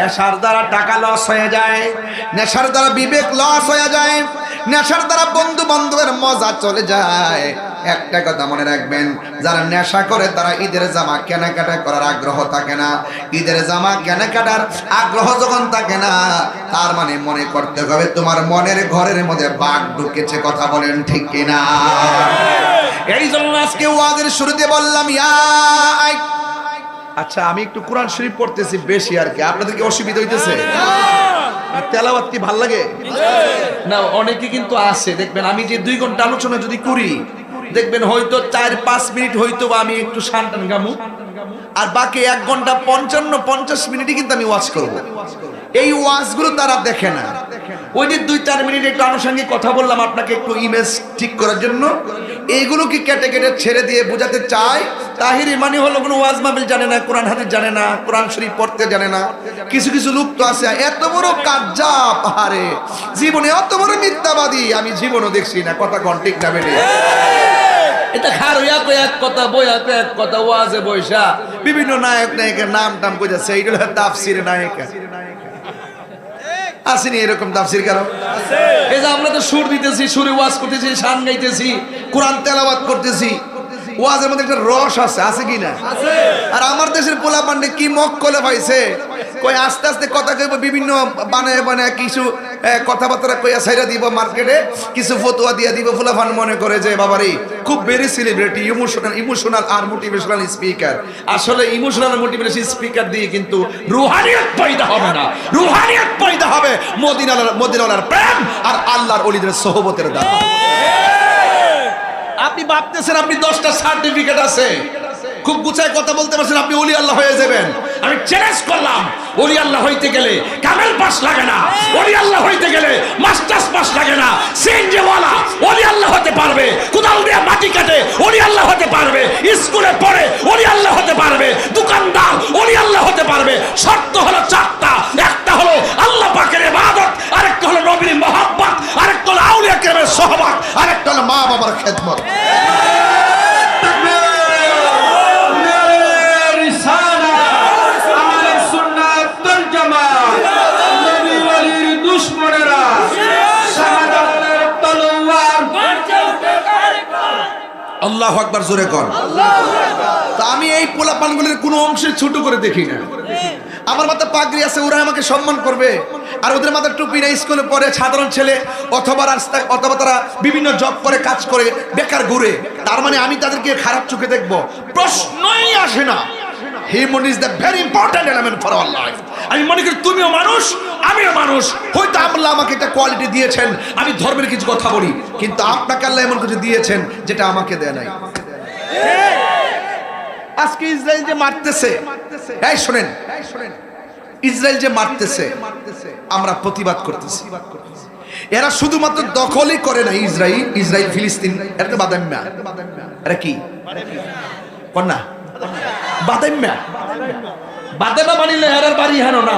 নেশার দ্বারা টাকা লস হয়ে যায় নেশার দ্বারা বিবেক লস হয়ে যায় নেশার দ্বারা বন্ধু বান্ধবের মজা চলে যায়। একটা কথা মনে রাখবেন যারা নেশা করে তারা ঈদের জামা কেনাকাটা করার আগ্রহ থাকে না। ঈদের জামা কেনাকাটার আগ্রহ যখন থাকে না তার মানে মনে করতে হবে তোমার মনের ঘরের মধ্যে বাঘ ঢুকেছে কথা বলেন ঠিক কিনা। এই জন্য আজকে ওয়াদের শুরুতে বললাম ইয়া আচ্ছা আমি একটু কোরআন শরীফ পড়তেছি বেশি আর কি। আপনাদের কি অসুবিধা হইতেছে? তেলাওয়াত কি ভালো লাগে? না, অনেকে কিন্তু আছে, দেখবেন, আমি যে দুই ঘণ্টা আলোচনা যদি করি, দেখবেন হয়তো চার, পাঁচ মিনিট হয়তো আমি একটু শান্তান গামু, আর বাকি এক ঘণ্টা পঞ্চান্ন, পঞ্চাশ মিনিটই কিন্তু আমি ওয়াচ করব। এই ওয়াচগুলো তারা দেখে না। ওই যে দুই, চার মিনিট একটু আনুষঙ্গিক কথা বললাম আপনাকে একটু ইমেজ ঠিক করার জন্য। এইগুলো কি কেটে কেটে ছেড়ে দিয়ে বোঝাতে চায়। তাহির মানে হলো কোনো ওয়াজ মাহফিল জানে না কোরআন হাদিস জানে না কোরআন শরীফ পড়তে জানে না। কিছু কিছু লোক তো আছে এত বড় কাজ্জা পাহাড়ে। জীবনে এত বড় মিথ্যাবাদী আমি জীবনও দেখছি না কথা কন ঠিক না বেড়ে এটা খার হইয়া কই এক কথা এক কথা ওয়াজে বিভিন্ন নায়ক নায়কের নাম টাম কইতাছে এইটা হলো তাফসির নায়িকা। আসেনি এরকম তাফসির কারও এই যে আমরা তো সুর দিতেছি সুরে ওয়াজ করতেছি শান গাইতেছি কোরআন তেলাওয়াত করতেছি ওয়াজের মধ্যে একটা রস আছে আছে কি না আর আমার দেশের পোলা পান্ডে কি মক কলে পাইছে? কই আস্তে আস্তে কথা কইব বিভিন্ন বানায় বানায় কিছু কথাবার্তা কইয়া সাইরা দিব মার্কেটে কিছু ফতোয়া দিয়া দিব। ফুলাফান মনে করে যে বাবারে খুব বেরি সেলিব্রিটি ইমোশনাল ইমোশনাল আর মোটিভেশনাল স্পিকার আসলে ইমোশনাল মোটিভেশনাল স্পিকার দিয়ে কিন্তু রুহানিয়ত পয়দা হবে না। রুহানিয়ত পয়দা হবে মদিনার মদিনার প্রেম আর আল্লাহর ওলিদের সোহবতের দ্বারা আপনি ভাবতেছেন আপনি দশটা সার্টিফিকেট আছে। খুব গুছায় কথা বলতে পারছেন আপনি ওলি আল্লাহ হয়ে যাবেন। আমি চ্যালেঞ্জ করলাম। ওলি আল্লাহ হইতে গেলে কামেল পাস লাগে না। ওলি আল্লাহ হইতে গেলে মাস্টার্স পাস লাগে না। সিএনজিওয়ালা ওলি আল্লাহ হতে পারবে। কোদাল দিয়ে মাটি কাটে ওলি আল্লাহ হতে পারবে। স্কুলে পড়ে ওলি আল্লাহ হতে পারবে। দোকানদার ওলি আল্লাহ হতে পারবে। শর্ত হলো চারটা। একটা হলো আল্লাহ পাকের ইবাদত, আরেকটা হলো নবীর মহাব্বত, আরেকটা হলো আউলিয়া কেরামের সহবত আরেকটা হলো মা বাবার খেদমত। আল্লাহ আকবার জোরে কর। তা আমি এই পোলাপানগুলির কোনো অংশে ছোট করে দেখি না। আমার মাথায় পাগড়ি আছে ওরা আমাকে সম্মান করবে। আর ওদের মাথায় টুপি না স্কুলে পড়ে সাধারণ ছেলে অথবা রাস্তা অথবা তারা বিভিন্ন জব করে কাজ করে বেকার ঘুরে। তার মানে আমি তাদেরকে খারাপ চোখে দেখব। প্রশ্নই আসে না। Human is the very important element for our life আমি মনে করি তুমিও মানুষ আমিও মানুষ। হয়তো আল্লাহ আমাকে একটা কোয়ালিটি দিয়েছেন আমি ধর্মের কিছু কথা বলি কিন্তু আপনাকে আল্লাহ এমন কিছু দিয়েছেন যেটা আমাকে দেয় নাই। আজকে ইসরায়েল যে মারতেছে। এই শুনেন ইসরায়েল যে মারতেছে আমরা প্রতিবাদ করতেছি। এরা শুধুমাত্র দখলই করে না ইসরায়েল ইসরায়েল ফিলিস্তিন এটা তো বাদাম্যা। এরা কি? কন্যা। বাদাম্যা বাদামা বানিলে এরার বাড়ি হেন না।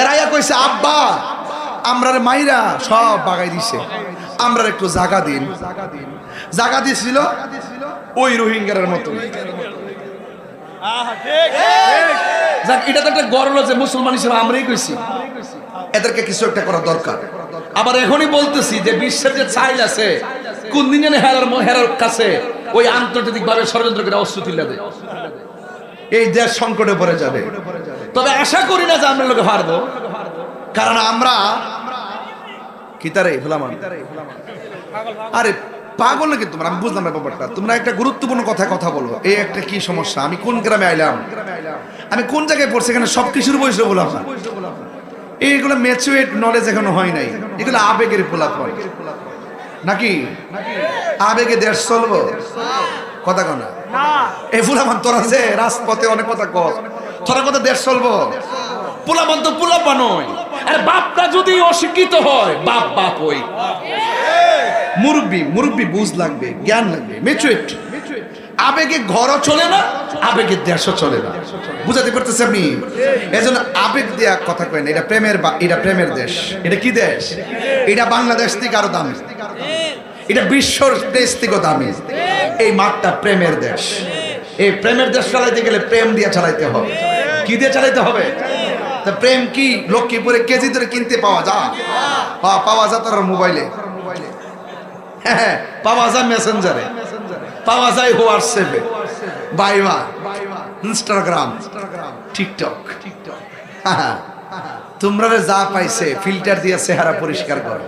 এরাইয়া কইছে আব্বা আমরার মাইরা সব বাগাই দিছে। আমরা একটু জাগা দিন। জাগা দিছিল ওই রোহিঙ্গার মতো। যাক এটা তো একটা গরল যে মুসলমান হিসেবে আমরাই কইছি। এদেরকে কিছু একটা করা দরকার। আবার এখনই বলতেছি যে বিশ্বের যে চাইল আছে কোন দিন হেরার হেরার কাছে ওই আন্তর্জাতিক ভাবে ষড়যন্ত্র করে তুলে দেয়। এই দেশ সংকটে পড়ে যাবে। তবে আশা করি না যে আমরা লোকে হারবো। কারণ আমরা কি তারে ভুলামান? আরে পাগল নাকি তোমরা? আমি বুঝলাম না ব্যাপারটা। তোমরা একটা গুরুত্বপূর্ণ কথা কথা বলো। এই একটা কি সমস্যা? আমি কোন গ্রামে আইলাম? আমি কোন জায়গায় পড়ছি? এখানে সব কিছুর বয়সে বললাম না এইগুলো ম্যাচুয়েট নলেজ এখনও হয় নাই। এগুলো আবেগের পোলাপন নাকি? আবেগে দেশ চলবো? কথা কনা এই ফুলামান তোরা যে রাজপথে অনেক কথা কর তোরা কথা দেশ চলবো? পোলাপান তো পোলাপা নয়। আর বাপটা যদি অশিক্ষিত হয় বাপ বাপ হই মুরব্বী মুরব্বী বুঝ লাগবে জ্ঞান লাগবে মেচুয়েট আবেগে ঘরও চলে না আবেগের দেশও চলে না। বুঝাতে পারতেছি আপনি? এজন্য আবেগ দেয়া কথা কয় না এটা প্রেমের এটা প্রেমের দেশ। এটা কি দেশ? এটা বাংলাদেশ থেকে আরও দামি। এটা বিশ্বর দেশ দামি। এই মাঠটা প্রেমের দেশ। এই প্রেমের দেশ চালাইতে গেলে প্রেম দিয়ে চালাইতে হবে। কি দিয়ে চালাইতে হবে? তা প্রেম কি? লক্ষ্মীপুরে কেজি ধরে কিনতে পাওয়া হ্যাঁ, পাওয়া যায় তার মোবাইলে। হ্যাঁ পাওয়া যায় মেসেঞ্জারে পাওয়া যায় হোয়াটসঅ্যাপে। বাইবা ইনস্টাগ্রাম, টিকটক। তোমরা যা পাইছে, ফিল্টার দিয়ে চেহারা পরিষ্কার কর।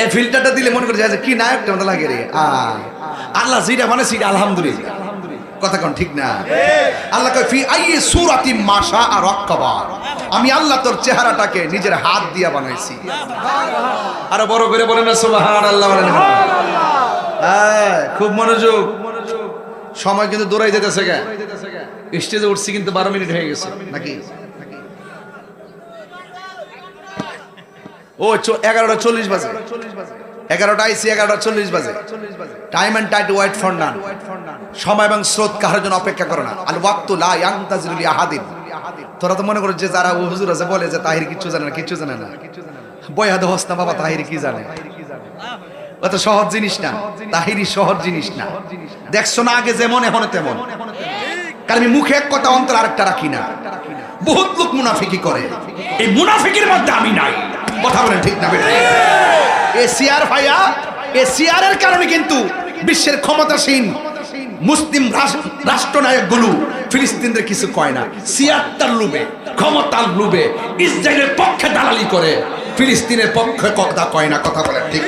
এই ফিল্টারটা দিলে মনে কি নায়কটা লাগে রে। আল্লাহ মানে সেটা আলহামদুলিল্লাহ। কথা কোন ঠিক না? আল্লাহ কয়, ফি আইয়ে সুরাতি মাশা আর রক্কাবা আমি আল্লাহ তোর চেহারাটাকে নিজের হাত দিয়ে বানাইছি। আরও বড় করে বলেন সুবহানাল্লাহ বলেন। খুব মনোযোগ। সময় কিন্তু দৌড়াই যেতেছে গে। স্টেজে উঠছি কিন্তু বারো মিনিট হয়ে গেছে। নাকি? ও এগারোটা চল্লিশ বাজে। এগারোটা আইসি, এগারোটা চল্লিশ বাজে। Time and tide wait for none সময় এবং স্রোত কাহার জন্য অপেক্ষা করে না। আল ওয়াক্তু লা ইয়ান্তাজিরুল আহাদিন। তোরা তো মনে করো যে যারা হুজুর আছে বলে যে তাহির কিচ্ছু জানে না, কিচ্ছু জানে না। বয়াদ হস্তা বাবা তাহির কি জানে? অত সহজ জিনিস না তাহিরি সহজ জিনিস না। দেখছ না আগে যেমন এখন তেমন। কারণ আমি মুখে এক কথা অন্তর আরেকটা রাখি না। বহুত লোক মুনাফিকি করে। এই মুনাফিকির মধ্যে আমি নাই। কথা বলেন ঠিক না বেটা। এশিয়ার ভাইয়া এশিয়ারের কারণে কিন্তু বিশ্বের ক্ষমতাসীন মুসলিম রাষ্ট্র- রাষ্ট্রনায়কগুলো ফিলিস্তিনদের কিছু কয় না। সিয়াত্তার লুবে ক্ষমতার লুবে ইসরায়েলের পক্ষে দালালি করে ফিলিস্তিনের পক্ষে কথা কয় না কথা বলেন ঠিক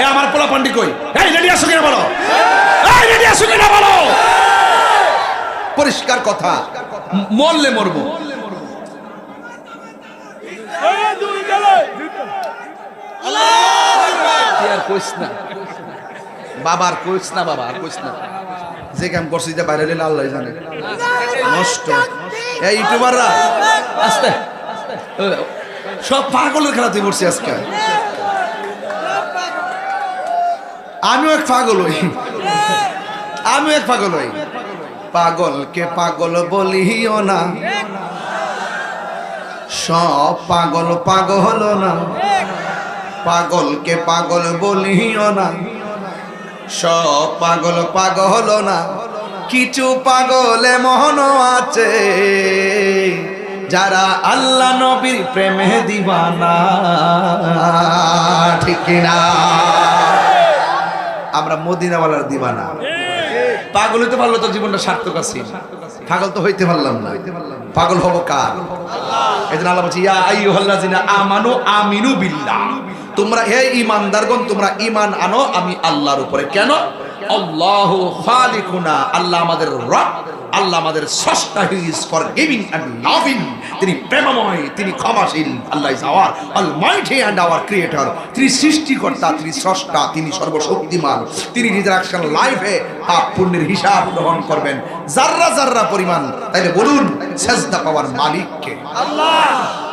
এ আমার পোলা পান্ডি কই? এই রেডি আসো কিনা বলো? এই রেডি আসো কিনা বলো? পরিষ্কার কথা। মরলে মরবো। আর কইস না। বাবা আর কইস না যে কাম করছিস যে বাইরে দিলে আল্লাহ জানে। নষ্ট। এই ইউটিউবাররা, আস্তে। সব পাগলের খেলা তুই করছি আজকে। আমিও এক পাগল হই। আমিও এক পাগল হই। পাগলকে পাগল বলিও না। সব পাগল পাগল না। পাগলকে পাগল বলিও না। সব পাগল পাগল না। কিছু পাগলে মহন আছে। যারা আল্লাহ নবীর প্রেমে দিবানা। ঠিক না আমরা মদিনাওয়ালার দিবানা। পাগল হইতে পারল তো জীবনটা সার্থক আছে। পাগল তো হইতে পারলাম না। পাগল হব কার? এই জন্য আল্লাহ বলছি, ইয়া আইয়ুহাল্লাযিনা আমানু আমিনু বিল্লাহ। তোমরা হে ইমানদারগণ তোমরা ইমান আনো, আমি আল্লাহর উপরে। কেন? আল্লাহু আল্লাহ আমাদের রব লাভিং। তিনি তিনি ক্ষমাশীল, Allah is our almighty and our creator. তিনি সৃষ্টিকর্তা, তিনি স্রষ্টা, তিনি সর্বশক্তিমান। তিনি নিজের অ্যাকশন লাইফে পাপ পুণ্যের হিসাব গ্রহণ করবেন। জাররা জাররা পরিমাণ, তাইলে বলুন, সেজদা পাওয়ার মালিককে। আল্লাহ!